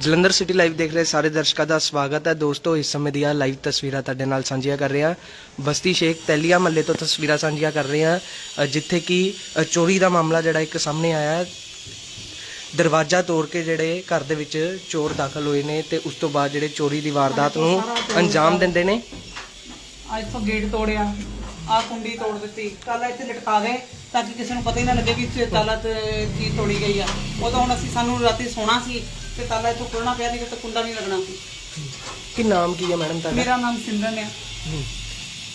Jalandhar city live ਦੇਖ ਰਹੇ ਸਾਰੇ ਦਰਸ਼ਕਾਂ ਦਾ ਸਵਾਗਤ ਹੈ। ਦੋਸਤੋ ਇਸ ਸਮੇਂ ਦੀਆਂ ਲਾਈਵ ਤਸਵੀਰਾਂ ਤੁਹਾਡੇ ਨਾਲ ਸਾਂਝੀਆਂ ਕਰ ਰਹੇ ਹਾਂ। ਬਸਤੀ ਸ਼ੇਖ ਤੈਲੀਆ ਮੱਲੇ ਤੋਂ ਤਸਵੀਰਾਂ ਸਾਂਝੀਆਂ ਕਰ ਰਹੇ ਹਾਂ ਜਿੱਥੇ ਕਿ ਚੋਰੀ ਦਾ ਮਾਮਲਾ ਜਿਹੜਾ ਇੱਕ ਸਾਹਮਣੇ ਆਇਆ ਹੈ। ਦਰਵਾਜ਼ਾ ਤੋੜ ਕੇ ਜਿਹੜੇ ਘਰ ਦੇ ਵਿੱਚ ਚੋਰ ਦਾਖਲ ਹੋਏ ਨੇ ਤੇ ਉਸ ਤੋਂ ਬਾਅਦ ਜਿਹੜੇ ਚੋਰੀ ਦੀ ਵਾਰਦਾਤ ਨੂੰ ਅੰਜਾਮ ਦਿੰਦੇ ਨੇ। ਅੱਜ ਤੋਂ ਗੇਟ ਤੋੜਿਆ ਆ ਕੁੰਡੀ ਤੋੜ ਦਿੱਤੀ। ਤਾਲਾ ਇੱਥੇ ਲਟਕਾ ਗਏ ਤਾਂ ਕਿ ਕਿਸੇ ਨੂੰ ਪਤਾ ਹੀ ਨਾ ਲੱਗੇ ਕਿ ਇੱਥੇ ਤਾਲਾ ਤੇ ਚੀਜ਼ ਤੋੜੀ ਗਈ ਆ। ਉਦੋਂ ਹੁਣ ਅਸੀਂ ਸਾਨੂੰ ਰਾਤੀ ਸੋਣਾ ਸੀ ਤੇ ਤਾਲਾ ਇੱਥੋਂ ਖੋਲਣਾ ਪਿਆ ਨਹੀਂ ਤਾਂ ਕੁੰਡਾ ਨਹੀਂ ਲੱਗਣਾ ਸੀ। ਕੀ ਨਾਮ ਕੀ ਹੈ ਮੈਡਮ ਤੁਹਾਡਾ? ਮੇਰਾ ਨਾਮ ਸਿਮਰਨ ਹੈ। ਹਮ,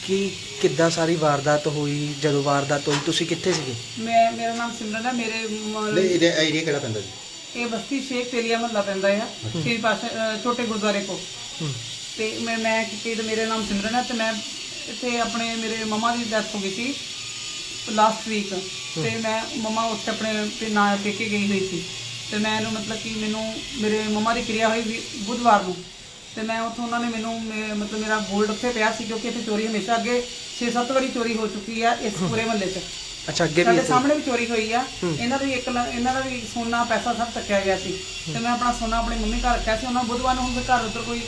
ਕੀ ਕਿੱਦਾਂ ਸਾਰੀ ਵਾਰਦਾਤ ਹੋਈ? ਜਦੋਂ ਵਾਰਦਾਤ ਹੋਈ ਤੁਸੀਂ ਕਿੱਥੇ ਸੀਗੇ? ਮੈਂ ਮੇਰਾ ਨਾਮ ਸਿਮਰਨ ਹੈ ਮੇਰੇ ਮ- ਨਹੀਂ ਇਹਦੇ ਏਰੀਆ ਕਿਹੜਾ ਪੈਂਦਾ ਜੀ? ਇਹ ਬਸਤੀ ਸ਼ੇਖ ਤੇਲੀਆ ਮਹੱਲਾ ਪੈਂਦਾ ਹੈ ਸ਼੍ਰੀ ਪਾਸ਼ਾ ਅ, ਛੋਟੇ ਗੁਰਦੁਆਰੇ ਕੋ ਹਮ, ਤੇ ਮੈਂ ਮੈਂ ਕਿ ਮੇਰਾ ਨਾਮ ਸਿਮਰਨ ਹੈ ਤੇ ਮੈਂ ਇੱਥੇ ਆਪਣੇ ਮੇਰੇ ਮਮਾ ਦੀ ਡੈਥ ਹੋ ਗਈ ਸੀ ਲਾਸਟ ਵੀਕ ਤੇ ਮੈਂ ਮਮਾ ਉੱਥੇ ਆਪਣੇ ਤੇ ਨਾ ਪੇਕੇ ਗਈ ਹੋਈ ਸੀ। ਤੇ ਮੈਂ ਇਹਨੂੰ ਮਤਲਬ ਕਿ ਮੈਨੂੰ ਮੇਰੇ ਮਮਾ ਦੀ ਕਿਰਿਆ ਹੋਈ ਬੁੱਧਵਾਰ ਨੂੰ। ਤੇ ਮੈਂ ਉੱਥੋਂ ਉਹਨਾਂ ਨੇ ਮੈਨੂੰ ਮੇ- ਮਤਲਬ ਮੇਰਾ 골ਡ ਉੱਥੇ ਪਿਆ ਸੀ ਕਿਉਂਕਿ ਇੱਥੇ ਚੋਰੀ ਹਮੇਸ਼ਾ ਅੱਗੇ 6-7 ਵਾਰੀ ਚੋਰੀ ਹੋ ਚੁੱਕੀ ਆ ਇਸ ਪੂਰੇ ਮਹੱਲੇ 'ਚ। ਅੱਛਾ ਅੱਗੇ ਵੀ ਸਾਡੇ ਸਾਹਮਣੇ ਵੀ ਚੋਰੀ ਹੋਈ ਆ। ਇਹਨਾਂ ਦਾ ਵੀ ਇੱਕ ਲ- ਇਹਨਾਂ ਦਾ ਵੀ ਸੋਨਾ ਪੈਸਾ ਸਭ ਚੱਕਿਆ ਗਿਆ ਸੀ। ਤੇ ਮੈਂ ਆਪਣਾ ਸੋਨਾ ਆਪਣੀ ਮੰਮੀ ਘਰ ਰੱਖਿਆ ਸੀ। ਉਹਨਾਂ ਬੁੱਧਵਾਰ ਨੂੰ ਹੁਣ ਘਰ ਉੱਧਰ ਕੋਈ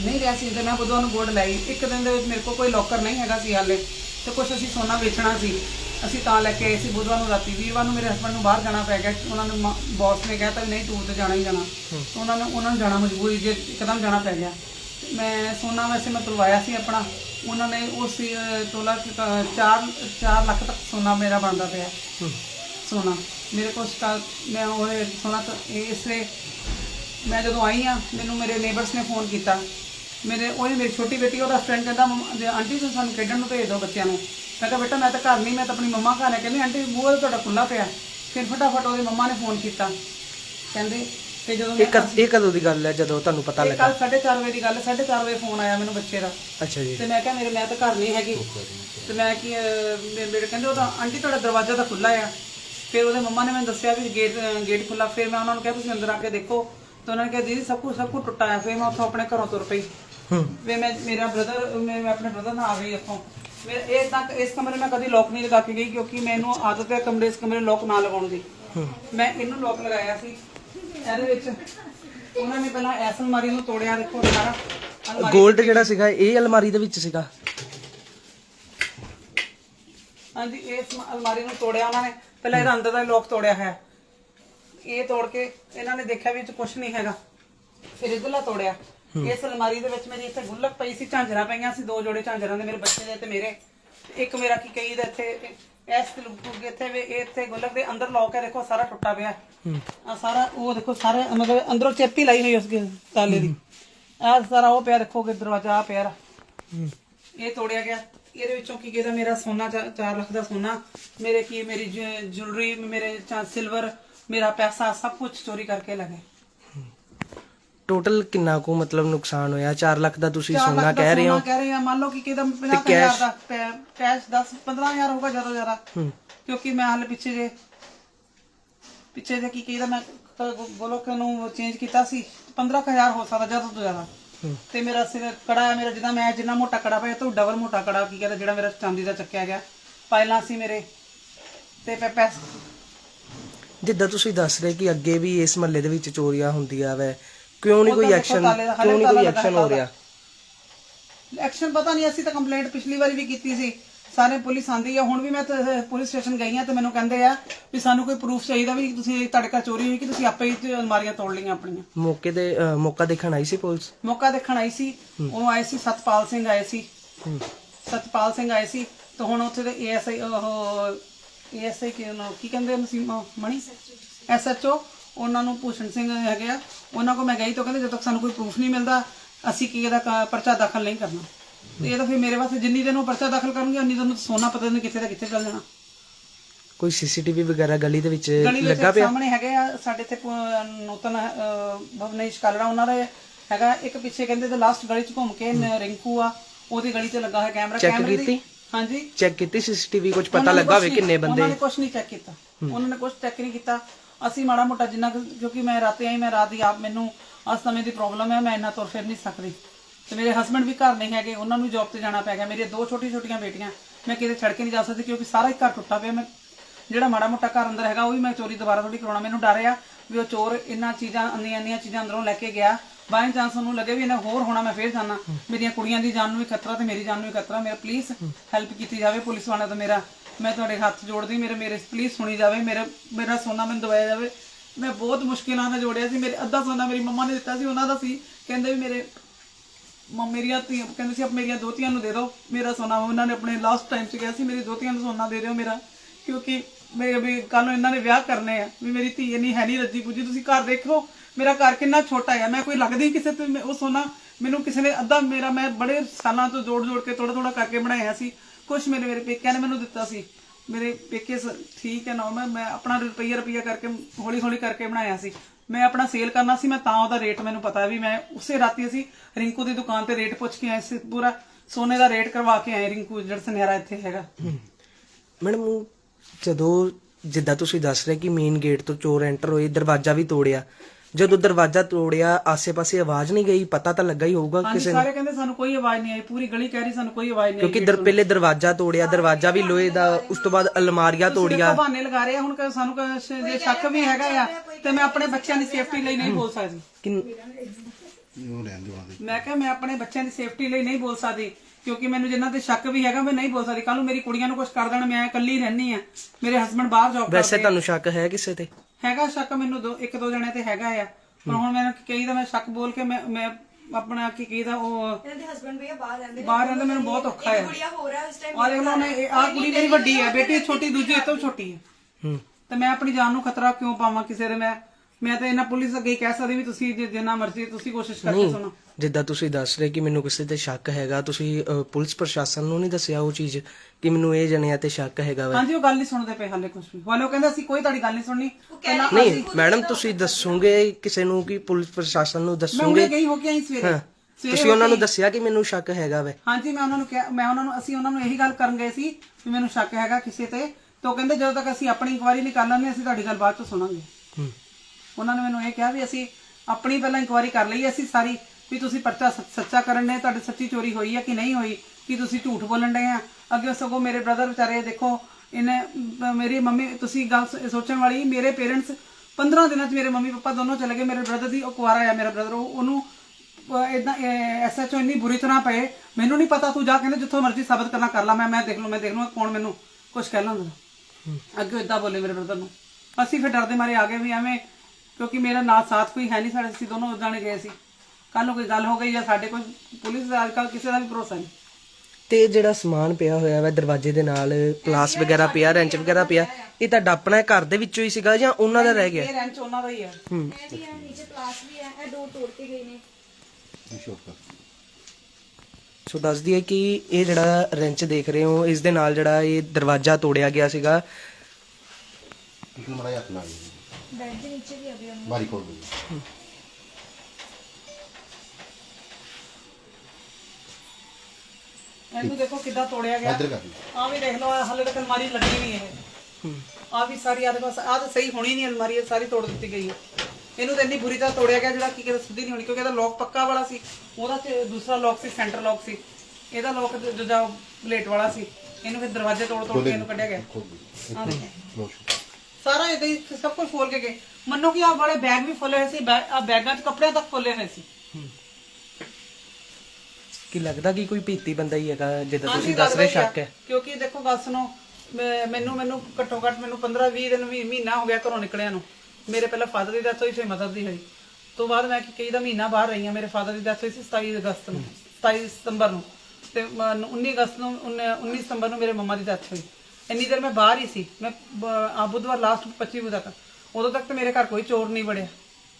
ਨਹੀਂ ਰਿਹਾ ਸੀ ਤੇ ਮੈਂ ਬੁੱਧਵਾਰ ਨੂੰ ਗੋਲਡ ਲਈ ਇੱਕ ਦਿਨ ਦੇ ਵਿੱਚ ਮੇਰੇ ਕੋਲ ਕੋਈ ਲੋਕਰ ਨਹੀਂ ਹੈਗਾ ਸੀ ਹਾਲੇ। ਤੇ ਕੁਝ ਅਸੀਂ ਸੋਨਾ ਵੇਚਣਾ ਸੀ। ਅਸੀਂ ਤਾਂ ਲੈ ਕੇ ਆਏ ਸੀ ਬੁੱਧਵਾਰ ਨੂੰ ਰਾਤੀ ਵੀਰਵਾਰ ਨੂੰ ਮੇਰੇ ਹਸਬੰਡ ਨੂੰ ਬਾਹਰ ਜਾਣਾ ਪੈ ਗਿਆ ਉਹਨਾਂ ਨੂੰ ਬੌਸ ਨੇ ਕਹਿਤਾ ਵੀ ਨਹੀਂ ਟੂਰ ਤੇ ਜਾਣਾ ਹੀ ਜਾਣਾ। ਤੇ ਉਹਨਾਂ ਨੂੰ ਉਹਨਾਂ ਨੂੰ ਜਾਣਾ ਮਜਬੂਰੀ ਜੇ ਇੱਕਦਮ ਜਾਣਾ ਪੈ ਗਿਆ। ਮੈਂ ਸੋਨਾ ਵੈਸੇ ਮੈਂ ਤੁਲਵਾਇਆ ਸੀ ਆਪਣਾ। ਉਹਨਾਂ ਨੇ ਉਸ ਤੋਲਾ 4 4 ਲੱਖ ਤੱਕ ਸੋਨਾ ਮੇਰਾ ਬਣਦਾ ਪਿਆ। ਸੋਨਾ। ਮੇਰੇ ਕੋਲ ਮੈਂ ਉਹ ਸੋਨਾ ਤਾਂ ਇਹ- ਇਸ ਲਈ ਮੈਂ ਜਦੋਂ ਆਈ ਆ ਮੈਨੂੰ ਮੇਰੇ ਨੇਬਰਸ ਨੇ ਫੋਨ ਕੀਤਾ। ਮੇਰੇ ਉਹਨੇ ਮੇਰੀ ਛੋਟੀ ਬੇਟੀ ਉਹਦਾ ਫਰੈਂਡ ਕਹਿੰਦਾ ਆਂਟੀ ਤੁਸੀਂ ਸਾਨੂੰ ਖੇਡਣ ਨੂੰ ਭੇਜ ਦਿਓ ਬੱਚਿਆਂ ਨੂੰ। ਮੈਂ ਕਿਹਾ ਬੇਟਾ ਮੈਂ ਤਾਂ ਘਰ ਨਹੀਂ ਮੈਂ ਤਾਂ ਆਪਣੀ ਮੰਮਾ ਘਰ ਹੈ। ਕਹਿੰਦੀ ਆਂਟੀ ਤਾਂ ਤੁਹਾਡਾ ਖੁੱਲਾ ਪਿਆ। ਫਿਰ ਫਟਾਫਟ ਉਹਦੀ ਮੰਮਾ ਨੇ ਫੋਨ ਕੀਤਾ। ਕਹਿੰਦੇ ਤੇ ਜਦੋਂ ਇਹ ਕਦ ਇਹ ਕਦੋਂ ਦੀ ਗੱਲ ਹੈ ਜਦੋਂ ਤੁਹਾਨੂੰ ਪਤਾ ਮੈਂ ਲੱਗਾ? ਕੱਲ 4:30 ਵਜੇ ਦੀ ਗੱਲ 4:30 ਵਜੇ ਫੋਨ ਆਇਆ ਮੈਨੂੰ ਬੱਚੇ ਦਾ। ਅੱਛਾ ਜੀ। ਤੇ ਮੈਂ ਕਿਹਾ ਮੇਰੇ ਮੈਂ ਤਾਂ ਘਰ ਨਹੀਂ ਹੈਗੀ। ਤੇ ਮੈਂ ਕੀ ਅਹ, ਮੇ- ਮੇਰੇ ਕਹਿੰਦੇ ਉਹਦਾ ਆਂਟੀ ਤੁਹਾਡਾ ਦਰਵਾਜ਼ਾ ਤਾਂ ਖੁੱਲਾ ਆ। ਫਿਰ ਉਹਦੇ ਮੰਮਾ ਨੇ ਮੈਨੂੰ ਦੱਸਿਆ ਵੀ ਗੇਟ ਗੇਟ ਖੁੱਲਾ ਫਿਰ ਮੈਂ ਉਹਨਾਂ ਨੂੰ ਕਿਹਾ ਤੁਸੀਂ ਅੰਦਰ ਆ ਕੇ ਦੇਖੋ। ਤੇ ਉਹਨਾਂ ਨੇ ਕਿਹਾ ਦੀਦੀ ਸਭ ਕੁਝ ਸਭ ਕੁਝ ਟੁੱਟਾ ਆ। ਫਿਰ ਮੈਂ ਉੱਥੋਂ ਆਪਣੇ ਘਰੋਂ ਤੁਰ ਪਈ। ਹੂੰ। ਵੀ ਮੈਂ ਮੇਰਾ ਬ੍ਰਦਰ ਮੈਂ ਮੈਂ ਆਪਣੇ ਬ੍ਰਦਰ ਨਾਲ ਆ ਗਈ ਉੱਥੋਂ ਮੈਂ ਇਹ ਤੱਕ ਇਸ ਕਮਰੇ ਮੈਂ ਕਦੀ ਲੋਕ ਨਹੀਂ ਲਗਾ ਕੇ ਗਈ ਕਿਉਂਕਿ ਮੈਨੂੰ ਆਦਤ ਹੈ ਕਮਰੇ ਇਸ ਕਮਰੇ ਲੋਕ ਨਾ ਲਗਾਉਣ ਦੀ। ਮੈਂ ਇਹਨੂੰ ਲੋਕ ਲਗਾਇਆ ਸੀ। ਇਹਦੇ ਵਿੱਚ ਉਹਨਾਂ ਨੇ ਪਹਿਲਾਂ ਐਸ ਅਲਮਾਰੀ ਨੂੰ ਤੋੜਿਆ ਦੇਖੋ ਸਾਰਾ ਅਲਮਾਰੀ 골ਡ ਜਿਹੜਾ ਸੀਗਾ ਇਹ ਅਲਮਾਰੀ ਦੇ ਵਿੱਚ ਸੀਗਾ? ਹਾਂਜੀ ਇਸ ਮ- ਅਲਮਾਰੀ ਨੂੰ ਤੋੜਿਆ ਉਹਨਾਂ ਨੇ। ਪਹਿਲਾਂ ਇਹਦਾ ਅੰਦਰ ਦਾ ਲੋਕ ਤੋੜਿਆ ਹੈ ਇਹ ਤੋੜ ਕੇ ਇਹਨਾਂ ਨੇ ਦੇਖਿਆ ਵੀ ਇਹ ਚ ਕੁਝ ਨਹੀਂ ਹੈਗਾ। ਫਿਰ ਇਧਰਲਾ ਤੋੜਿਆ। ਇਸ ਅਲਮਾਰੀ ਦੇ ਵਿੱਚ ਮੇਰੀ ਇੱਥੇ ਗੁੱਲਕ ਪਈ ਸੀ, ਝਾਂਜਰਾਂ ਪਈਆਂ ਸੀ, ਦੋ ਜੋੜੇ ਝਾਂਜਰਾਂ ਦੇ ਮੇਰੇ ਬੱਚੇ ਦੇ ਤੇ ਮੇਰੇ। ਇੱਕ ਮੇਰਾ ਕੀ ਕਹੀ ਦਾ ਇੱਥੇ, ਇਸ ਲੁੱਕ ਇੱਥੇ ਵੀ, ਇਹ ਇੱਥੇ ਗੁੱਲਕ ਦੇ ਅੰਦਰ ਲੋਕ ਹੈ, ਦੇਖੋ ਸਾਰਾ ਟੁੱਟਾ ਪਿਆ। ਆ ਸਾਰਾ, ਉਹ ਦੇਖੋ ਸਾਰੇ, ਮਤਲਬ ਅੰਦਰੋਂ ਚੇਪੀ ਲਾਈ ਹੋਈ ਉਸ ਤਾਲੇ ਦੀ। ਆ ਸਾਰਾ ਉਹ ਪਿਆ, ਦੇਖੋ ਕਿ ਦਰਵਾਜ਼ਾ ਆ ਪਿਆ। ਇਹ ਤੋੜਿਆ ਗਿਆ। ਇਹਦੇ ਵਿੱਚੋਂ ਕੀ ਕਿਹਦਾ, ਮੇਰਾ ਸੋਨਾ 4 ਲੱਖ ਦਾ ਸੋਨਾ, ਮੇਰੇ ਕੀ, ਮੇਰੀ ਜੁਐਲਰੀ ਮੇਰੇ ਸਿਲਵਰ ਮੇਰਾ ਪੈਸਾ ਸਭ ਕੁਝ ਚੋਰੀ ਕਰਕੇ ਲਗੇ ਟੋਟਲ ਕਿੰਨਾ ਕੁ ਮਤਲਬ ਨੁਕਸਾਨ ਹੋਇਆ? 4 ਲੱਖ ਦਾ ਤੁਸੀਂ 4 ਸੋਨਾ ਦਾ ਕਹਿ ਰਹੇ ਹੋ। ਸੋਨਾ ਕਹਿ ਰਹੇ ਆ ਮੰਨ ਲਓ ਕਿ ਕਿਹਦਾ 50000 cash? ਦਾ ਪੈ- ਕੈਸ਼ 10 15000 ਹੋਗਾ ਜ਼ਿਆਦਾ ਤੋਂ ਜ਼ਿਆਦਾ। ਹੂੰ। ਕਿਉਂਕਿ ਮੈਂ ਹਾਲੇ ਪਿੱਛੇ ਜੇ ਪਿੱਛੇ ਜੇ ਕੀ ਕਿਹਦਾ ਮੈਂ ਗੋਲੋਕ ਨੂੰ ਚੇਂਜ ਕੀਤਾ ਸੀ 15000 ਹੋ ਸਕਦਾ ਜ਼ਿਆਦਾ ਤੋਂ ਜ਼ਿਆਦਾ। ਹੂੰ। ਤੇ ਮੇਰਾ ਸਿਰ ਕੜਾ ਮੇਰਾ ਜਿੱਦਾਂ ਮੈਂ ਜਿੰਨਾ ਮੋਟਾ ਕੜਾ ਪਾਇਆ ਤੋਂ ਡਬਲ ਮੋਟਾ ਕੜਾ ਕੀ ਕਹਿੰਦਾ ਜਿਹੜਾ ਮੇਰਾ ਚਾਂਦੀ ਦਾ ਚੱਕਿਆ ਗਿਆ। ਪਾਇਲਾਂ ਸੀ ਮੇਰੇ। ਤੇ ਪੈ ਪੈਸੇ ਜਿੱਦਾਂ ਤੁਸੀਂ ਦੱਸ ਰਹੇ ਕਿ ਅੱਗੇ ਵੀ ਇਸ ਮਹੱਲੇ ਦੇ ਵਿੱਚ ਚੋਰੀਆਂ ਹੁੰਦੀਆਂ ਵੈ। ਕਿਉਂ ਨਹੀਂ ਕੋਈ ਐਕਸ਼ਨ ਦਾ, ਕਿਉਂ ਨਹੀਂ ਕੋਈ ਐਕਸ਼ਨ ਹੋ। ਰਿਹਾ? ਐਕਸ਼ਨ ਪਤਾ ਨਹੀਂ ਅਸੀਂ ਤਾਂ ਕੰਪਲੇਂਟ ਪਿਛਲੀ ਵਾਰੀ ਵੀ ਕੀਤੀ ਸੀ। ਸਾਰੇ ਪੁਲਿਸ ਆਂਦੀ ਆ ਹੁਣ ਵੀ ਮੈਂ ਪੁਲਿਸ ਸਟੇਸ਼ਨ ਗਈ ਆ ਤੇ ਮੈਨੂੰ ਕਹਿੰਦੇ ਆ ਵੀ ਸਾਨੂੰ ਕੋਈ ਪ੍ਰੂਫ ਚਾਹੀਦਾ ਵੀ ਤੁਸੀਂ ਘਰ ਚੋਰੀ ਹੋਈ ਕਿ ਤੁਸੀਂ ਆਪੇ ਹੀ ਅਲਮਾਰੀਆਂ ਤੋੜ ਲਈਆਂ ਆਪਣੀਆਂ। ਮੌਕੇ ਤੇ ਅ, ਮੌਕਾ ਦੇਖਣ ਆਈ ਸੀ ਪੁਲਿਸ? ਮੌਕਾ ਦੇਖਣ ਆਈ ਸੀ। ਉਹ ਆਏ ਸੀ ਸਤਪਾਲ ਸਿੰਘ ਆਏ ਸੀ। ਸਤਪਾਲ ਸਿੰਘ ਆਏ ਸੀ ਤੇ ਹੁਣ ਉੱਥੇ ਦੇ ਏਐਸਆਈ ਉਹ ਏਐਸਆਈ ਕੀ ਕਹਿੰਦੇ ਮਣੀ? ਐਸਐਚਓ ਉਹਨਾਂ ਨੂੰ ਭੂਸ਼ਣ ਸਿੰਘ ਹੈਗੇ ਆ। ਉਹਨਾਂ ਕੋਲ ਮੈਂ ਗਈ ਤਾਂ ਕਹਿੰਦੇ ਜਦੋਂ ਤੱਕ ਸਾਨੂੰ ਕੋਈ ਪ੍ਰੂਫ ਨਹੀਂ ਮਿਲਦਾ ਅਸੀਂ ਕੀ ਇਹਦਾ ਕ- ਪਰਚਾ ਦਾਖਲ ਨਹੀਂ ਕਰਨਾ। ਤੇ ਇਹ ਤਾਂ ਫਿਰ ਮੇਰੇ ਵਾਸਤੇ ਜਿੰਨੀ ਦਿਨ ਉਹ ਪਰਚਾ ਦਾਖਲ ਕਰਨਗੇ ਉਨੀ ਦਿਨ ਸੋਨਾ ਪਤਾ ਨਹੀਂ ਕਿੱਥੇ ਦਾ ਕਿੱਥੇ ਚੱਲ ਜਾਣਾ। ਕੋਈ ਸੀਸੀਟੀਵੀ ਵਗੈਰਾ ਗਲੀ ਦੇ ਵਿੱਚ ਗਲੀ ਲੱਗਾ ਪਿਆ? ਸਾਹਮਣੇ ਹੈਗੇ ਆ ਸਾਡੇ ਇੱਥੇ ਪ- ਨੂਤਨ ਅਹ, ਭਵਨੇਸ਼ ਕਾਲੜਾ ਉਹਨਾਂ ਦੇ ਹੈਗਾ। ਇੱਕ ਪਿੱਛੇ ਕਹਿੰਦੇ ਤੇ ਲਾਸਟ ਗਲੀ ਚ ਘੁੰਮ ਕੇ ਨ- ਰਿੰਕੂ ਆ ਉਹਦੀ ਗਲੀ 'ਚ ਲੱਗਾ ਹੈ ਕੈਮਰਾ Check ਕੈਮਰੇ ਦੀ- ਕੀਤੀ? ਹਾਂਜੀ। ਚੈੱਕ ਕੀਤੀ ਸੀਸੀਟੀਵੀ? ਕੁਝ ਪਤਾ ਉਹਨਾਂ ਨੇ ਲੱਗਾ ਕੁਛ ਹੋਵੇ ਨਹੀਂ- ਕਿੰਨੇ ਬੰਦੇ? ਉਹਨਾਂ ਨੇ ਕੁਝ ਨਹੀਂ ਚੈੱਕ ਕੀਤਾ। ਉਹਨਾਂ ਨੇ ਕੁਝ ਚੈੱਕ ਨਹੀਂ ਕੀਤਾ। ਅਸੀਂ ਮਾੜਾ ਮੋਟਾ ਜਿੰਨਾ ਕੁ- ਕਿਉਂਕਿ ਮੈਂ ਰਾਤੇ ਆਈ, ਮੈਂ ਰਾਤ ਦੀ ਆਪ ਮੈਨੂੰ ਇਸ ਸਮੇਂ ਦੀ ਪ੍ਰੋਬਲਮ ਹੈ ਮੈਂ ਇੰਨਾ ਤੁਰ ਫਿਰ ਨਹੀਂ ਸਕਦੀ। ਤੇ ਮੇਰੇ ਹਸਬੰਡ ਵੀ ਘਰ ਨਹੀਂ ਹੈਗੇ, ਉਹਨਾਂ ਨੂੰ ਜੌਬ ਤੇ ਜਾਣਾ ਪੈ ਗਿਆ। ਮੇਰੀਆਂ ਦੋ ਛੋਟੀ ਛੋਟੀਆਂ ਬੇਟੀਆਂ, ਮੈਂ ਕਿਤੇ ਛੱਡ ਕੇ ਨਹੀਂ ਜਾ ਸਕਦੀ ਕਿਉਂਕਿ ਸਾਰਾ ਹੀ ਘਰ ਟੁੱਟਾ ਪਿਆ। ਮੈਂ ਜਿਹੜਾ ਮਾੜਾ ਮੋਟਾ ਘਰ ਅੰਦਰ ਹੈਗਾ, ਉਹ ਵੀ ਮੈਂ ਚੋਰੀ ਦੁਬਾਰਾ ਥੋੜੀ ਕਰਾਉਣਾ। ਮੈਨੂੰ ਡਰ ਆ ਵੀ ਉਹ ਚੋਰ ਇੰਨਾ ਚੀਜ਼ਾਂ ਅੰਨੀਆਂ ਇੰਨੀਆਂ ਚੀਜ਼ਾਂ ਅੰਦਰੋਂ ਲੈ ਕੇ ਗਿਆ। ਬਾਈ ਚਾਂਸ ਉਹਨੂੰ ਲੱਗੇ ਵੀ ਇਹਨੇ ਹੋਰ ਹੋਣਾ, ਮੈਂ ਫੇਰ ਜਾਣਾ। ਮੇਰੀਆਂ ਕੁੜੀਆਂ ਦੀ ਜਾਨ ਨੂੰ ਵੀ ਖਤਰਾ ਤੇ ਮੇਰੀ ਜਾਨ ਨੂੰ ਵੀ ਖਤਰਾ। ਮੇਰਾ ਪਲੀਜ਼ ਹੈਲਪ ਕੀਤੀ ਜਾਵੇ ਪੁਲਿਸ ਵਾਲਿਆਂ ਤੋਂ ਮੇਰਾ। ਮੈਂ ਤੁਹਾਡੇ ਹੱਥ ਜੋੜਦੀ, ਮੇਰੇ ਮੇਰੇ ਪਲੀਜ਼ ਸੁਣੀ ਜਾਵੇ, ਮੇਰਾ ਮੇਰਾ ਸੋਨਾ ਮੈਨੂੰ ਦਵਾਇਆ ਜਾਵੇ। ਮੈਂ ਬਹੁਤ ਮੁਸ਼ਕਿਲਾਂ ਨਾਲ ਜੋੜਿਆ ਸੀ, ਮੇਰੇ ਅੱਧਾ ਸੋਨਾ ਮੇਰੀ ਮੰਮਾ ਨੇ ਦਿੱਤਾ ਸੀ, ਉਹਨਾਂ ਦਾ ਸੀ। ਕਹਿੰਦੇ ਵੀ ਮੇਰੇ ਮੇਰੀਆਂ ਧੀਆਂ, ਕਹਿੰਦੇ ਸੀ ਆਪ ਮੇਰੀਆਂ ਦੋਤੀਆਂ ਨੂੰ ਦੇ ਦਿਓ, ਮੇਰਾ ਸੋਨਾ। ਉਹਨਾਂ ਨੇ ਆਪਣੇ ਲਾਸਟ ਟਾਈਮ 'ਚ ਕਿਹਾ ਸੀ, ਮੇਰੀ ਦੋਤੀਆਂ ਨੂੰ ਸੋਨਾ ਦੇ ਦਿਓ ਮੇਰਾ, ਕਿਉਂਕਿ ਮੇਰੇ ਵੀ ਕੱਲ ਨੂੰ ਇਹਨਾਂ ਨੇ ਵਿਆਹ ਕਰਨੇ ਆ, ਵੀ ਮੇਰੀ ਧੀ ਇੰਨੀ ਹੈ ਨਹੀਂ ਰੱਜੀ ਪੁੱਜੀ, ਤੁਸੀਂ ਘਰ ਦੇਖੋ, ਮੇਰਾ ਘਰ ਕਿੰਨਾ ਛੋਟਾ ਹੈ, ਮੈਂ ਕੋਈ ਲੱਗਦੀ ਕਿਸੇ ਤੇ ਉਹ ਸੋਨਾ ਮੈਨੂੰ ਕਿਸੇ ਨੇ ਅੱਧਾ ਮੇਰਾ, ਮੈਂ ਬੜੇ ਸਾਲਾਂ ਤੋਂ ਜੋੜ ਜੋੜ ਕੇ ਥੋੜਾ ਥੋੜਾ ਕਰਕੇ ਬਣਾਇਆ ਸੀ। ਕੁਝ ਮੇਰੇ ਮੇਰੇ ਪੇਕਿਆਂ ਨੇ ਮੈਨੂੰ ਦਿੱਤਾ ਸੀ। ਮੇਰੇ ਪੇਕੇ ਸ- ਠੀਕ ਹੈ ਨਾ ਮੈਂ ਮੈਂ ਆਪਣਾ ਰੁਪਈਆ ਰੁਪਈਆ ਕਰਕੇ, ਹੌਲੀ ਹੌਲੀ ਕਰਕੇ ਬਣਾਇਆ ਸੀ। ਮੈਂ ਆਪਣਾ ਸੇਲ ਕਰਨਾ ਸੀ, ਮੈਂ ਤਾਂ ਉਹਦਾ ਰੇਟ ਮੈਨੂੰ ਪਤਾ ਵੀ ਮੈਂ ਉਸੇ ਰਾਤੀ ਅਸੀਂ ਰਿੰਕੂ ਦੀ ਦੁਕਾਨ ਤੇ ਰੇਟ ਪੁੱਛ ਕੇ ਆਏ ਸੀ, ਪੂਰਾ ਸੋਨੇ ਦਾ ਰੇਟ ਕਰਵਾ ਕੇ ਆਏ ਰਿੰਕੂ, ਜਿਹੜਾ ਸੁਨਿਆਰਾ ਇੱਥੇ ਹੈਗਾ। ਮੈਡਮ, ਉਹ ਜਦੋਂ, ਜਿੱਦਾਂ ਤੁਸੀਂ ਦੱਸ ਰਹੇ ਕਿ ਮੇਨ ਗੇਟ ਤੋਂ ਚੋਰ ਐਂਟਰ ਹੋਏ, ਦਰਵਾਜ਼ਾ ਵੀ ਤੋੜਿਆ ਜਦੋਂ ਦਰਵਾਜ਼ਾ ਤੋੜਿਆ ਆਸੇ-ਪਾਸੇ ਆਵਾਜ਼ ਨਹੀਂ ਗਈ ਪਤਾ ਤਾਂ ਲੱਗਾ ਹੀ ਹੋਊਗਾ ਕਿਸੇ ਸਾਰੇ ਕਹਿੰਦੇ ਸਾਨੂੰ ਕੋਈ ਆਵਾਜ਼ ਨਹੀਂ ਆਈ ਪੂਰੀ ਗਲੀ ਕਹਿ ਰਹੀ ਸਾਨੂੰ ਕੋਈ ਆਵਾਜ਼ ਨਹੀਂ ਆਈ। ਕਿਉਂਕਿ ਦਰ ਪਹਿਲੇ ਦਰਵਾਜ਼ਾ ਤੋੜਿਆ ਦਰਵਾਜ਼ਾ ਵੀ ਲੋਹੇ ਦਾ ਉਸ ਤੋਂ ਬਾਅਦ ਅਲਮਾਰੀਆਂ ਤੋੜੀਆਂ। ਬਹਾਨੇ ਲਗਾ ਰਹੇ ਆ ਹੁਣ ਕਿ ਸਾਨੂੰ ਜੇ ਸ਼ੱਕ ਵੀ ਹੈਗਾ ਆ ਤੇ ਮੈਂ ਆਪਣੇ ਬੱਚਿਆਂ ਦੀ ਸੇਫਟੀ ਲਈ ਨਹੀਂ ਬੋਲ ਸਕਦੀ। ਕਿ ਮੈਂ ਕਿਹਾ ਮੈਂ ਆਪਣੇ ਬੱਚਿਆਂ ਦੀ ਸੇਫਟੀ ਲਈ ਨਹੀਂ ਬੋਲ ਸਕਦੀ ਕਿਉਂਕਿ ਮੈਨੂੰ ਜਿਨ੍ਹਾਂ ਤੇ ਸ਼ੱਕ ਵੀ ਹੈਗਾ ਮੈਂ ਨਹੀਂ ਬੋਲ ਸਕਦੀ। ਕੱਲ ਨੂੰ ਮੇਰੀ ਕੁੜੀਆਂ ਨੂੰ ਕੁਝ ਕਰ ਦੇਣ ਮੈਂ ਇਕੱਲੀ ਰਹਿਣੀ ਆ। ਮੇਰੇ ਹਸਬੰਡ ਬਾਹਰ ਜੌਬ ਵੈਸੇ ਆ। ਤੁਹਾਨੂੰ ਸ਼ੱਕ ਹੈ ਕਿਸੇ ਤੇ? ਹੈਗਾ ਸ਼ੱਕ ਮੈਨੂੰ ਦੋ ਇੱਕ ਦੋ ਜਣੇ ਤੇ ਹੈਗਾ ਆ। ਪਰ ਹੁਣ ਮੈਂ ਕਈ ਦਾ ਮੈਂ ਸ਼ੱਕ ਬੋਲ ਕੇ ਮੈਂ ਮੈਂ ਆਪਣਾ ਕੀ ਕਹੀਦਾ ਉਹ ਇਹਨਾਂ ਦੇ ਹਸਬੰਡ ਵੀ ਆ ਬਾਹਰ ਰਹਿੰਦੇ ਨੇ। ਬਾਹਰ ਰਹਿੰਦੇ ਮੈਨੂੰ ਬਹੁਤ ਔਖਾ ਹੈ ਕੁੜੀਆ ਹੋਰ ਆ ਉਸ ਟਾਈਮ ਆ ਦੇਖ ਲਓ ਨੇ ਆ ਕੁੜੀ ਮੇਰੀ ਵੱਡੀ ਹੈ ਬੇਟੀ ਛੋਟੀ ਦੂਜੀ ਇਹ ਤੋਂ ਛੋਟੀ ਹੈ ਹੂੰ। ਤੇ ਮੈਂ ਆਪਣੀ ਜਾਨ ਨੂੰ ਖਤਰਾ ਕਿਉਂ ਪਾਵਾਂ ਕਿਸੇ ਦੇ ਮੈਂ ਮੈਂ ਤਾਂ ਇਹਨਾਂ ਪੁਲਿਸ ਅੱਗੇ ਹੀ ਕਹਿ ਸਕਦੀ ਵੀ ਤੁਸੀਂ ਜੇ ਜਿੰਨਾ ਮਰਜ਼ੀ ਤੁਸੀਂ ਕੋਸ਼ਿਸ਼ ਕਰਕੇ ਸੁਣੋ। ਜਿੱਦਾਂ ਤੁਸੀਂ ਦੱਸ ਰਹੇ ਕਿ ਮੈਨੂੰ ਕਿਸੇ ਤੇ ਸ਼ੱਕ ਹੈਗਾ ਤੁਸੀਂ ਅ, ਪੁਲਿਸ ਪ੍ਰਸ਼ਾਸਨ ਨੂੰ ਨਹੀਂ ਦੱਸਿਆ ਉਹ ਚੀਜ਼ ਕਿ ਮੈਨੂੰ ਇਹ ਜਣਿਆਂ ਤੇ ਸ਼ੱਕ ਹੈਗਾ ਵਾ? ਹਾਂਜੀ ਉਹ ਗੱਲ ਨਹੀਂ ਸੁਣਦੇ ਪਏ ਹਾਲੇ ਕੁਝ ਵੀ। ਹਾਲੇ ਉਹ ਕਹਿੰਦੇ ਅਸੀਂ ਕੋਈ ਤੁਹਾਡੀ ਗੱਲ ਨਹੀਂ ਸੁਣਨੀ। ਪਹਿਲਾਂ ਨਹੀਂ ਮੈਡਮ ਤੁਸੀਂ ਦੱਸੋਗੇ ਕਿਸੇ ਨੂੰ ਕਿ ਪੁਲਿਸ ਪ੍ਰਸ਼ਾਸਨ ਨੂੰ ਮੈਂ ਦੱਸੋਗੇ? ਉਹਨੇ ਗਈ ਹੋ ਕੇ ਆਈ ਸਵੇਰੇ। ਹਾਂ। ਸਵੇਰੇ ਤੁਸੀਂ ਉਹਨਾਂ ਨੂੰ ਦੱਸਿਆ ਕਿ ਮੈਨੂੰ ਸ਼ੱਕ ਹੈਗਾ ਵੇ? ਹਾਂਜੀ ਮੈਂ ਉਹਨਾਂ ਨੂੰ ਕਿਹਾ ਮੈਂ ਉਹਨਾਂ ਨੂੰ ਅਸੀਂ ਉਹਨਾਂ ਨੂੰ ਇਹੀ ਗੱਲ ਕਰਨ ਗਏ ਸੀ ਵੀ ਮੈਨੂੰ ਸ਼ੱਕ ਹੈਗਾ ਕਿਸੇ ਤੇ। ਤੇ ਉਹ ਕਹਿੰਦੇ ਜਦੋਂ ਤੱਕ ਅਸੀਂ ਆਪਣੀ ਇਨਕੁਆਇਰੀ ਨਹੀਂ ਕਰ ਲੈਂਦੇ ਅਸੀਂ ਤੁਹਾਡੀ ਗੱਲ ਬਾਅਦ ਚ ਸੁਣਾਂਗੇ। ਹੂੰ। ਉਹਨਾਂ ਨੇ ਮੈਨੂੰ ਇਹ ਕਿਹਾ ਵੀ ਅਸੀਂ ਆਪਣੀ ਪਹਿਲਾਂ ਇਨਕੁਆਇਰੀ ਕਰ ਲਈ ਅਸੀਂ ਸਾਰੀ ਵੀ ਤੁਸੀਂ ਪਰਚਾ ਸੱਚਾ ਕਰਨ ਨੇ ਤੁਹਾਡੀ ਸੱਚੀ ਚੋਰੀ ਹੋਈ ਹੈ ਕਿ ਨਹੀਂ ਹੋਈ ਕਿ ਤੁਸੀਂ ਝੂਠ ਬੋਲਣ ਡਏ ਆ। ਅੱਗੇ ਸਗੋਂ ਮੇਰੇ ਬ੍ਰਦਰ ਵਿਚਾਰੇ ਦੇਖੋ, ਇਹਨੇ ਮੇਰੀ ਮੰਮੀ, ਤੁਸੀਂ ਗੱਲ ਸੋਚਣ ਵਾਲੀ, ਮੇਰੇ ਪੇਰੈਂਟਸ 15 ਦਿਨਾਂ 'ਚ ਮੇਰੇ ਮੰਮੀ ਪਾਪਾ ਦੋਨੋਂ ਚਲੇ ਗਏ, ਮੇਰੇ ਬ੍ਰਦਰ ਦੀ ਉਹ ਕੁਆਰਾ ਆ ਮੇਰਾ ਬ੍ਰਦਰ ਉਹਨੂੰ ਇਦਾਂ ਐਸਐਚਓ ਇੰਨੀ ਬੁਰੀ ਤਰ੍ਹਾਂ ਪਏ, ਮੈਨੂੰ ਨਹੀਂ ਪਤਾ, ਤੂੰ ਜਾ ਕਹਿੰਦੇ ਜਿੱਥੋਂ ਮਰਜ਼ੀ ਸਾਬਤ ਕਰਨਾ ਕਰ ਲਾ, ਮੈਂ ਮੈਂ ਦੇਖ ਲੂ, ਮੈਂ ਦੇਖ ਲੂੰਗਾ ਕੌਣ ਮੈਨੂੰ ਕੁਝ ਕਹਿ ਲੈਂਦਾ। ਅੱਗੇ ਇਦਾਂ ਬੋਲੇ ਮੇਰੇ ਬ੍ਰਦਰ ਨੂੰ। ਅਸੀਂ ਫਿਰ ਡਰਦੇ ਮਾਰੇ, ਆ ਗਏ ਵੀ ਐਵੇਂ ਕਿਉਂਕਿ ਮੇਰਾ ਨਾਲ ਸਾਥ ਕੋਈ ਹੈ ਨਹੀਂ ਸਾਡੇ ਅਸੀਂ ਦੋਨੋਂ ਜਾਣੇ ਗਏ ਸੀ। ਕੱਲ ਨੂੰ ਕੋਈ ਗੱਲ ਹੋ ਗਈ ਜਾਂ ਸਾਡੇ ਕੋਲ ਪੁਲਿਸ ਦਾ ਅੱਜ ਕੱਲ੍ਹ ਕਿਸੇ ਦਾ ਵੀ ਭਰੋਸਾ ਨਹੀਂ। ਤੇ ਜਿਹੜਾ ਸਮਾਨ ਪਿਆ ਹੋਇਆ ਵਾ ਦਰਵਾਜ਼ੇ ਦੇ ਨਾਲ ਪਲਾਸ ਵਗੈਰਾ ਪਿਆ ਰੈਂਚ ਵਗੈਰਾ ਪਿਆ ਇਹ ਤੁਹਾਡਾ ਆਪਣਾ ਘਰ ਦੇ ਵਿੱਚੋਂ ਹੀ ਸੀਗਾ ਜਾਂ ਉਹਨਾਂ ਦਾ ਰਹਿ ਗਿਆ? ਇਹ ਰੈਂਚ ਉਹਨਾਂ ਦਾ ਹੀ ਹੈ ਹੂੰ। ਇਹ ਵੀ ਹੈ ਨੀਚੇ ਪਲਾਸ ਵੀ ਹੈ ਇਹ ਦੋ ਤੋੜ ਕੇ ਗਏ ਨੇ। ਸੋ ਦੱਸ ਦਈਏ ਕਿ ਇਹ ਜਿਹੜਾ ਰੈਂਚ ਦੇਖ ਰਹੇ ਹੋ ਇਸ ਦੇ ਨਾਲ ਜਿਹੜਾ ਇਹ ਦਰਵਾਜ਼ਾ ਤੋੜਿਆ ਗਿਆ ਸੀਗਾ। ਮੜਾ ਹੱਥ ਲਾ ਬੈੱਡ ਦੇ ਨੀਚੇ ਵੀ ਅਭੀ ਉਹਨੂੰ। ਬਾਰੀ ਖੋਲ ਦੇ। ਇਹਨੂੰ ਦੇਖੋ ਕਿੱਦਾਂ ਤੋੜਿਆ ਗਿਆ। ਇੱਧਰ ਕਰ ਦੇ ਆ ਵੀ ਦੇਖ ਲਓ ਆਹ ਹਾਲੇ ਤੱਕ ਅਲਮਾਰੀ ਲੱਗੀ ਨਹੀਂ ਇਹ। ਆ ਵੀ ਸਾਰੀ ਆਦੇ ਪਾਸ ਆ ਤਾਂ ਸਹੀ ਹੋਣੀ ਨਹੀਂ ਅਲਮਾਰੀ ਇਹ ਸਾਰੀ ਤੋੜ ਦਿੱਤੀ ਗਈ ਹੈ। ਇਹਨੂੰ ਤਾਂ ਇੰਨੀ ਬੁਰੀ ਤਰ੍ਹਾਂ ਤੋੜਿਆ ਗਿਆ ਜਿਹੜਾ ਕੀ ਕਹਿੰਦਾ ਸਿੱਧੀ ਨਹੀਂ ਹੋਣੀ ਕਿਉਂਕਿ ਇਹਦਾ ਲੋਕ ਪੱਕਾ ਵਾਲਾ ਸੀ। ਉਹਦਾ ਤੇ ਦੂਸਰਾ ਲੋਕ ਸੀ ਸੈਂਟਰ ਲੋਕ ਸੀ। ਇਹਦਾ ਲੋਕ ਦੂਜਾ ਪਲੇਟ ਵਾਲਾ ਸੀ। ਇਹਨੂੰ ਫਿਰ ਦਰਵਾਜ਼ੇ ਤੋੜ ਤੋੜ ਕੇ ਇਹਨੂੰ ਕੱਢਿਆ ਗਿਆ। ਆ ਦੇਖੋ ਸਾਰਾ ਇਦਾਂ ਹੀ ਸਭ ਕੁਝ ਖੋਲ ਕੇ ਗਏ। ਮੰਨੋ ਕਿ ਆ ਵਾਲੇ ਬੈਗ ਵੀ ਖੋਲੇ ਹੋਏ ਸੀ ਆ ਬੈਗਾਂ 'ਚ ਕੱਪੜੇ ਤੱਕ ਖੋਲੇ ਹੋਏ ਸੀ। ਕਿ ਲੱਗਦਾ ਕਿ ਕੋਈ ਭੀਤੀ ਬੰਦਾ ਹੀ ਹੈਗਾ ਜਿੱਦਾਂ ਤੁਸੀਂ ਦੱਸ ਰਹੇ। ਸ਼ੱਕ ਹੈ? ਕਿਉਂਕਿ ਦੇਖੋ ਗੱਲ ਸੁਣੋ ਮੈਂ- ਮੈਨੂੰ ਮੈਨੂੰ ਘੱਟੋ ਘੱਟ ਮੈਨੂੰ 15 20 ਦਿਨ ਵੀ ਮਹੀਨਾ ਹੋ ਗਿਆ ਘਰੋਂ ਨਿਕਲਿਆ ਨੂੰ। ਮੇਰੇ ਪਹਿਲਾਂ ਫਾਦਰ ਦੀ ਡੈਥ ਹੋਈ ਫਿਰ ਮਦਰ ਦੀ ਹੋਈ। ਤੋਂ ਬਾਅਦ ਮੈਂ ਕਈ ਦਾ ਮਹੀਨਾ ਬਾਹਰ ਰਹੀ ਹਾਂ ਮੇਰੇ ਫਾਦਰ ਦੀ ਡੈਥ ਹੋਈ ਸੀ 27 ਅਗਸਤ ਨੂੰ 27 ਸਤੰਬਰ ਨੂੰ। ਤੇ ਮ- 19 ਅਗਸਤ ਨੂੰ 19 19 ਸਤੰਬਰ ਨੂੰ ਮੇਰੇ ਮੰਮਾ ਦੀ ਡੈਥ ਹੋਈ। ਇੰਨੀ ਦੇਰ ਮੈਂ ਬਾਹਰ ਹੀ ਸੀ। ਮੈਂ ਬੁੱਧਵਾਰ ਲਾਸਟ 25 ਵਜੇ ਤੱਕ। ਉਦੋਂ ਤੱਕ ਤੇ ਮੇਰੇ ਘਰ ਕੋਈ ਚੋਰ ਨਹੀਂ ਵੜਿਆ।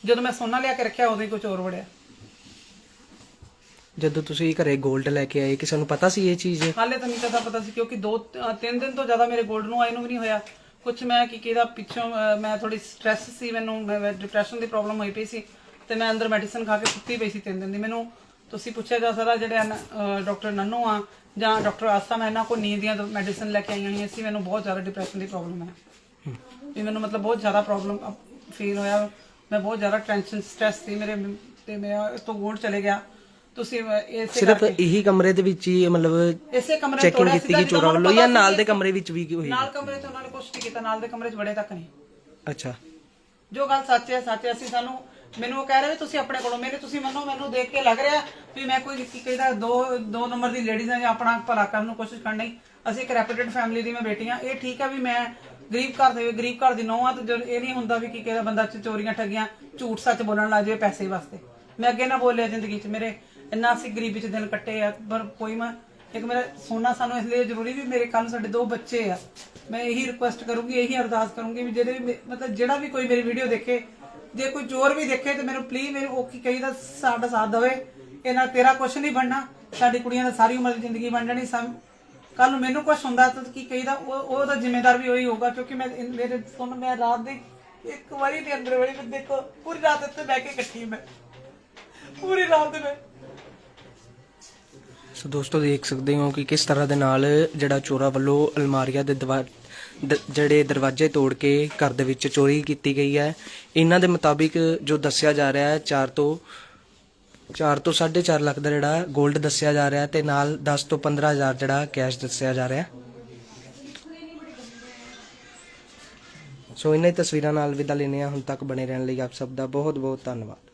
ਜਦੋਂ ਮੈਂ ਸੋਨਾ ਲਿਆ ਕੇ ਰੱਖਿਆ ਉਦੋਂ ਹੀ ਕੋਈ ਚੋਰ ਵੜਿਆ। ਜਦੋਂ ਤੁਸੀਂ ਘਰੇ 골ਡ ਲੈ ਕੇ ਆਏ ਕਿਸੇ ਨੂੰ ਪਤਾ ਸੀ ਇਹ ਚੀਜ਼? ਹਾਲੇ ਤਾਂ ਨਹੀਂ ਕਦਾ ਪਤਾ ਸੀ ਕਿਉਂਕਿ ਦੋ ਅ, ਤਿੰਨ ਦਿਨ ਤੋਂ ਜ਼ਿਆਦਾ ਮੇਰੇ ਗੋਲਡ ਨੂੰ ਆਏ ਨੂੰ ਵੀ ਨਹੀਂ ਹੋਇਆ। ਕੁਝ ਮੈਂ ਕੀ ਕਿਹਦਾ ਪਿੱਛੋਂ ਅ, ਮੈਂ ਥੋੜੀ ਸਟ੍ਰੈਸ ਸੀ ਮੈਨੂੰ ਡਿਪਰੈਸ਼ਨ ਦੀ ਪ੍ਰੋਬਲਮ ਹੋਈ ਪਈ ਸੀ। ਤੇ ਮੈਂ ਅੰਦਰ ਮੈਡੀਸਨ ਖਾ ਕੇ ਸੁੱਤੀ ਪਈ ਸੀ ਤਿੰਨ ਦਿਨ ਦੀ। ਮੈਨੂੰ ਤੁਸੀਂ ਪੁੱਛਿਆ ਜਾ ਸਕਦਾ ਜਿਹੜੇ ਡਾਕਟਰ ਨੰਨੂ ਆ ਜਾਂ ਡਾਕਟਰ ਆਸਾ ਮੈਂ ਇਹਨਾਂ ਕੋਲ ਨੀਂਦ ਦੀਆਂ ਮੈਡੀਸਨ ਲੈ ਕੇ ਆਈਆਂ ਹੋਈਆਂ ਸੀ ਮੈਨੂੰ ਬਹੁਤ ਜ਼ਿਆਦਾ ਡਿਪਰੈਸ਼ਨ ਦੀ ਪ੍ਰੋਬਲਮ ਹੈ। ਵੀ ਮੈਨੂੰ ਮਤਲਬ ਬਹੁਤ ਜ਼ਿਆਦਾ ਪ੍ਰੋਬਲਮ ਫੀਲ ਹੋਇਆ। ਮੈਂ ਬਹੁਤ ਜ਼ਿਆਦਾ ਟੈਨਸ਼ਨ ਸਟ੍ਰੈਸ ਸੀ ਮੇਰੇ ਤੇ ਮੇਰਾ ਇਸ ਤੋਂ ਗੋਲਡ ਚਲੇ ਗਿਆ। ਤੁਸੀਂ ਇਸੇ ਸਿਰਫ ਇਹੀ ਕਮਰੇ ਦੇ ਵਿੱਚ ਹੀ ਮਤਲਬ ਇਸੇ ਕਮਰੇ ਚੈਕਿੰਗ ਕੀਤੀ ਗਈ ਚੋਰਾਂ ਵੱਲੋਂ ਜਾਂ ਨਾਲ ਦੇ ਕਮਰੇ ਵਿੱਚ ਵੀ ਹੋਈ ਨਾਲ ਕਮਰੇ 'ਚ ਉਹਨਾਂ ਨੇ ਨਹੀਂ ਕੀਤਾ ਨਾਲ ਦੇ ਕਮਰੇ 'ਚ ਬੜੇ ਤੱਕ ਨਹੀਂ ਅੱਛਾ। ਜੋ ਗੱਲ ਸੱਚ ਹੈ ਸੱਚ ਹੈ। ਅਸੀਂ ਸਾਨੂੰ ਮੈਨੂੰ ਉਹ ਕਹਿ ਰਹੇ ਵੀ ਤੁਸੀਂ ਆਪਣੇ ਕੋਲੋਂ ਮੇਰੇ ਤੁਸੀਂ ਮੰਨੋ, ਮੈਨੂੰ ਦੇਖ ਕੇ ਲੱਗ ਰਿਹਾ ਵੀ ਮੈਂ ਕੋਈ ਕੀ ਦੋ ਦੋ ਨੰਬਰ ਦੀ ਲੇਡੀਜ਼ ਹਾਂ ਜਾਂ ਆਪਣਾ ਭਲਾ ਕਰਨ ਨੂੰ ਕੋਸ਼ਿਸ਼ ਕਰਨ ਨਹੀਂ ਅਸੀਂ ਇੱਕ ਰੈਪੂਟੇਡ ਫੈਮਿਲੀ ਦੀ ਮੈਂ ਬੇਟੀ ਹਾਂ ਇਹ ਠੀਕ ਹੈ ਵੀ ਮੈਂ ਗਰੀਬ ਘਰ ਦੇ, ਗਰੀਬ ਘਰ ਦੀ ਨੌਂ ਆ ਤੇ ਇਹ ਨਹੀਂ ਹੁੰਦਾ ਵੀ ਕੀ ਕਹਿੰਦਾ ਬੰਦਾ ਚੋਰੀਆਂ ਠੱਗੀਆਂ, ਝੂਠ ਸੱਚ ਬੋਲਣ ਲੱਗ ਜਾਵੇ ਪੈਸੇ ਵਾਸਤੇ। ਮੈਂ ਅੱਗੇ ਨਾ ਬੋਲਿਆ ਜ਼ਿੰਦਗੀ 'ਚ, ਮੇਰੇ ਇੰਨਾ ਅਸੀਂ ਗਰੀਬੀ 'ਚ ਦਿਨ ਕੱਟੇ ਆ, ਪਰ ਕੋਈ ਮੈਂ, ਇੱਕ ਮੇਰਾ ਸੋਨਾ ਸਾਨੂੰ ਇਸ ਲਈ ਜ਼ਰੂਰੀ ਵੀ ਮੇਰੇ ਕੱਲ ਸਾਡੇ ਦੋ ਬੱਚੇ ਆ। ਮੈਂ ਇਹੀ ਰਿਕੁਐਸਟ ਕਰੂੰਗੀ, ਇਹੀ ਅਰਦਾਸ ਕਰੂੰਗੀ ਵੀ ਜਿਹੜੇ ਮਤਲਬ ਜਿਹੜਾ ਵੀ ਕੋਈ ਮੇਰੀ ਵੀਡੀਓ ਦੇਖੇ ਜੇ ਕੋਈ ਚੋਰ ਵੀ ਦੇਖੇ ਤੇ ਮੈਨੂੰ ਪਲੀਜ਼ ਮੇਰੇ ਉਹ ਕੀ ਕਹੀਦਾ, ਸਾਡਾ ਸਾਥ ਦੇਵੇ। ਇਹ ਨਾਲ ਤੇਰਾ ਕੁਝ ਨਹੀਂ ਬਣਨਾ, ਸਾਡੀ ਕੁੜੀਆਂ ਦਾ ਸਾਰੀ ਉਮਰ ਦੀ ਜ਼ਿੰਦਗੀ ਬਣ ਜਾਣੀ ਸਮ ਕੱਲ ਨੂੰ ਮੈਨੂੰ ਕੁਝ ਹੁੰਦਾ ਤਾਂ ਕੀ ਕਹੀਦਾ, ਉਹ ਉਹਦਾ ਜ਼ਿੰਮੇਦਾਰ ਵੀ ਉਹੀ ਹੋਊਗਾ ਕਿਉਂਕਿ ਮੈਂ ਇਨ- ਮੇਰੇ ਸੁਣ, ਮੈਂ ਰਾਤ ਦੀ ਇੱਕ ਵਾਰੀ ਦੇ ਅੰਦਰ ਵਾਲੀ, ਮੈਂ ਦੇਖੋ, ਪੂਰੀ ਰਾਤ ਇੱਥੇ ਬਹਿ ਕੇ ਕੱਟੀ ਮੈਂ। ਪੂਰੀ ਰਾਤ ਮੈਂ। ਸੋ ਦੋਸਤੋ ਦੇਖ ਸਕਦੇ ਹੋ ਕਿ ਕਿਸ ਤਰ੍ਹਾਂ ਦੇ ਨਾਲ ਜਿਹੜਾ ਚੋਰਾ ਵੱਲੋਂ ਅਲਮਾਰੀਆ ਦੇ ਦਵਾ ਦ- ਜਿਹੜੇ ਦਰਵਾਜ਼ੇ ਤੋੜ ਕੇ ਘਰ ਦੇ ਵਿੱਚ ਚੋਰੀ ਕੀਤੀ ਗਈ ਹੈ। ਇਹਨਾਂ ਦੇ ਮੁਤਾਬਿਕ ਜੋ ਦੱਸਿਆ ਜਾ ਰਿਹਾ ਹੈ 4 ਤੋਂ 4 ਤੋਂ 4.5 ਲੱਖ ਦਾ ਜਿਹੜਾ 골ਡ ਦੱਸਿਆ ਜਾ ਰਿਹਾ ਹੈ ਤੇ ਨਾਲ 10 ਤੋਂ 15 ਹਜ਼ਾਰ ਜਿਹੜਾ ਕੈਸ਼ ਦੱਸਿਆ ਜਾ ਰਿਹਾ ਹੈ। ਸੋ ਇਹਨਾਂ ਹੀ ਤਸਵੀਰਾਂ ਨਾਲ ਵਿਦਾ ਲੈਂਦੇ ਹਾਂ। ਹੁਣ ਤੱਕ ਬਣੇ ਰਹਿਣ ਲਈ ਆਪ ਸਭ ਦਾ ਬਹੁਤ ਬਹੁਤ ਧੰਨਵਾਦ।